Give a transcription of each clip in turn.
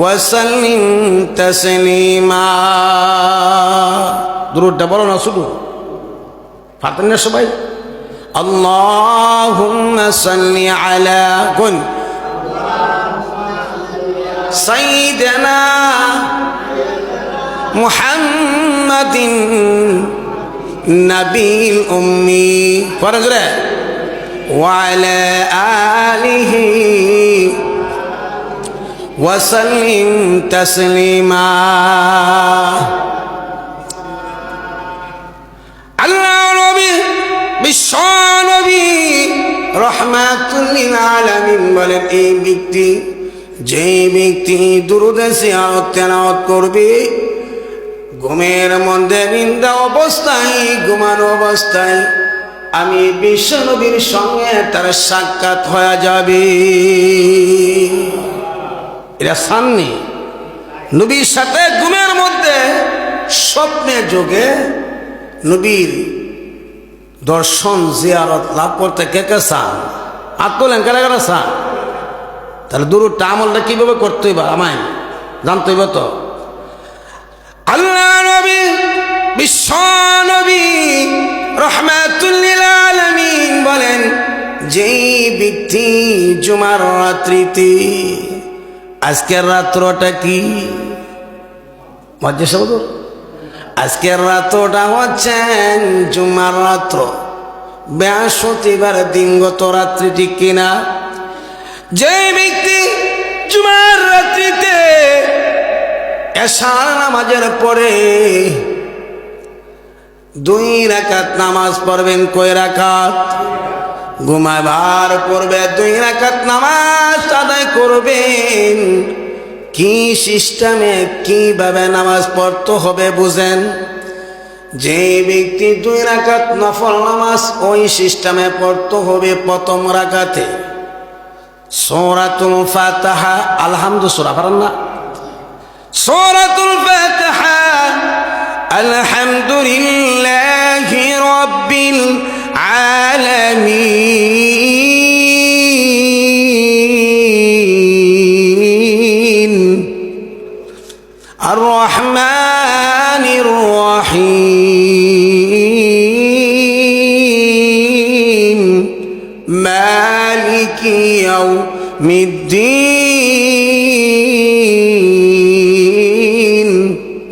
ওয়াসাল্লিম তাসলিমা। দূরটা বলো না, শুধু। পারতেন না সবাই। আল্লাহুম্মা সাল্লি আলা কোন সাইদানা মুহাম্মাদিন নবীল উম্মি। ফরজ রে ওয়ালা আলিহি وسلم تسليما আল্লাহ নবী বিশ্ব নবী রহমাতুল্লিল আলামিন বলেন এই ব্যক্তি যে ব্যক্তি দুরুদে সিয়ারত তেলাওয়াত করবে ঘুমের মধ্যে নিন্দা অবস্থায় ঘুমানো অবস্থায় আমি বিশ্ব নবীর সঙ্গে তার সাক্ষাৎ হয়ে যাবে এটা সামনে নবীর সাথে ঘুমের মধ্যে স্বপ্নে যোগে নবীর দর্শন, জিয়ারত লাভ করতে কে কে চান? হাত তোলেন কেন কেন চান? তাহলে দূরটা আমলটা কীভাবে করতে হইবা? আমায় জানতে হইব তো? আল্লাহ নবী, বিশ্ব নবী রহমাতুল্লিল আলামিন বলেন, যেই ব্যক্তি জুমার রাত্রিতে আজকের রাত্রটা কি? মজ্জা শব্দ আজকের রাত্রটা হচ্ছে জুমার রাত্র। বৃহস্পতিবার দিনগত রাত্রি ঠিক কিনা? যে ব্যক্তি জুমার রাত্রিতে এশার নামাজের পরে দুই রাকাত নামাজ পড়বেন কয় রাকাত? ঘুমাবার পড়বে দুই রাকাত নামাজ আদায় করবেন। কি সিস্টেমে, কীভাবে নামাজ পড়তে হবে বুঝেন? যে ব্যক্তি দুই রাকাত নফল নামাজ ওই সিস্টেমে পড়তে হবে প্রথম রাকাতে। সৌরাতুল ফাতাহা আলহামদু সুরা পারেন না সৌরাতুল ফাতাহা, আলহামদুলিল্লাহি। الرحمن الرحيم مالك يوم الدين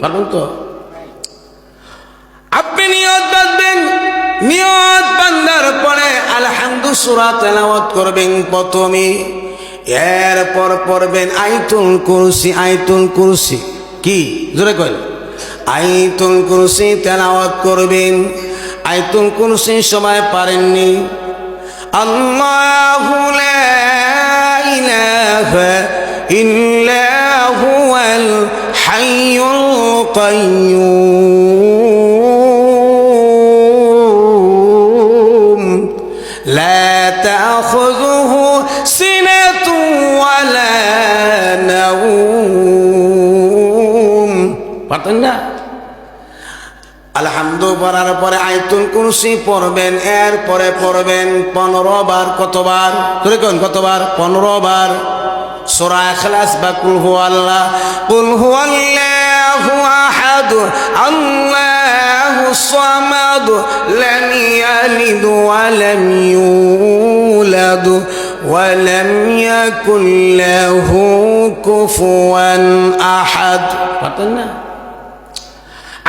পারবেন তো আপনি নিয়ত বাঁধবেন নিয়ত বান্ধার পরে আলহামদু সুরা তেলাওয়াত করবেন প্রথমে এরপর পড়বেন আইতুল কুরসি আইতুল কুরসি কি? জোরে কইল। আইতুল কুরসি তেলাওয়াত করবেন। আইতুল কুরসি সবাই পারেননি। আল্লাহু লা ইলাহা ইল্লা হুয়াল হাইয়ুল qayyum পারতেন না? আলহামদু পড়ার পরে আয়তুল কুরসি পড়বেন এর পরে পড়বেন পনেরো বার কতবার? তোরে কোন কতবার? পনেরো বার। সোরা এখলাস বা কুল হু আল্লাহ কুল হু আল্লাহু আহাদ, আল্লাহু সামাদ, লাম ইয়ালিদ ওয়া লাম ইউলাদ, ওয়া লাম ইয়াকুল লাহু কুফুয়ান আহাদ। পারতেন না?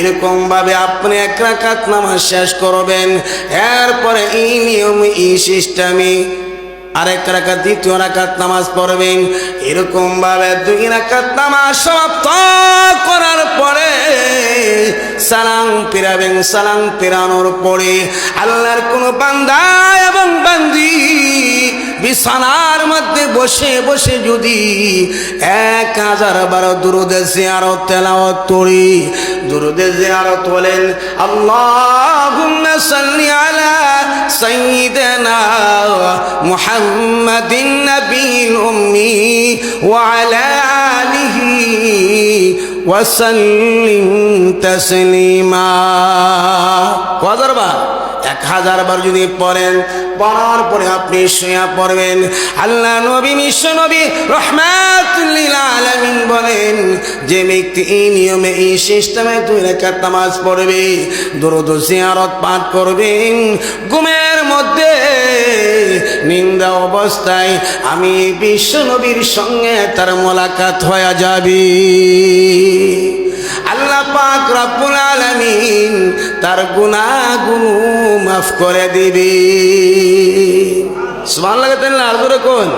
এরকম ভাবে আপনি এক রাকাত নামাজ শেষ করবেন, এরপরে এই নিয়ম, এই সিস্টেমে আরেক রাকাত, দ্বিতীয় রাকাত নামাজ পড়বেন। এরকম ভাবে দুই রাকাত নামাজ সমাপ্ত করার পরে সালাম ফিরাবেন, সালাম ফিরানোর পরে আল্লাহর কোন বান্দা এবং বান্দি বিছানার মধ্যে বসে বসে যদি এক হাজার বারো দুরুদে জিয়ারত, তেলাওয়াত করি, দুরুদে জিয়ারত বলেন, আল্লাহুম্মা সাল্লি আলা সাইয়্যিদিনা মুহাম্মাদিন নবীল উম্মি ওয়া আলা আলিহি ওয়াসাল্লিম তাসলিমা। কদর এক হাজার বার যদি পড়েন পড়ার পরে আপনি শুয়া পড়বেন। আল্লাহ নবী, বিশ্ব নবী রহমাতুল্লিল আলামিন বলেন, যে ব্যক্তি এই নিয়মে, এই সিস্টেমে দুই রেখার নামাজ পড়বে, দরুদ জিয়ারত পাঠ করবেন ঘুমের মধ্যে নিন্দা অবস্থায় আমি বিশ্ব নবীর সঙ্গে তার মোলাকাত হয়ে যাবি। আল্লাহ পাক রব্বুল আলামিন তার গুনাহগুলো মাফ করে দিবি। সুবহানাল্লাহ তাআলা আর কোন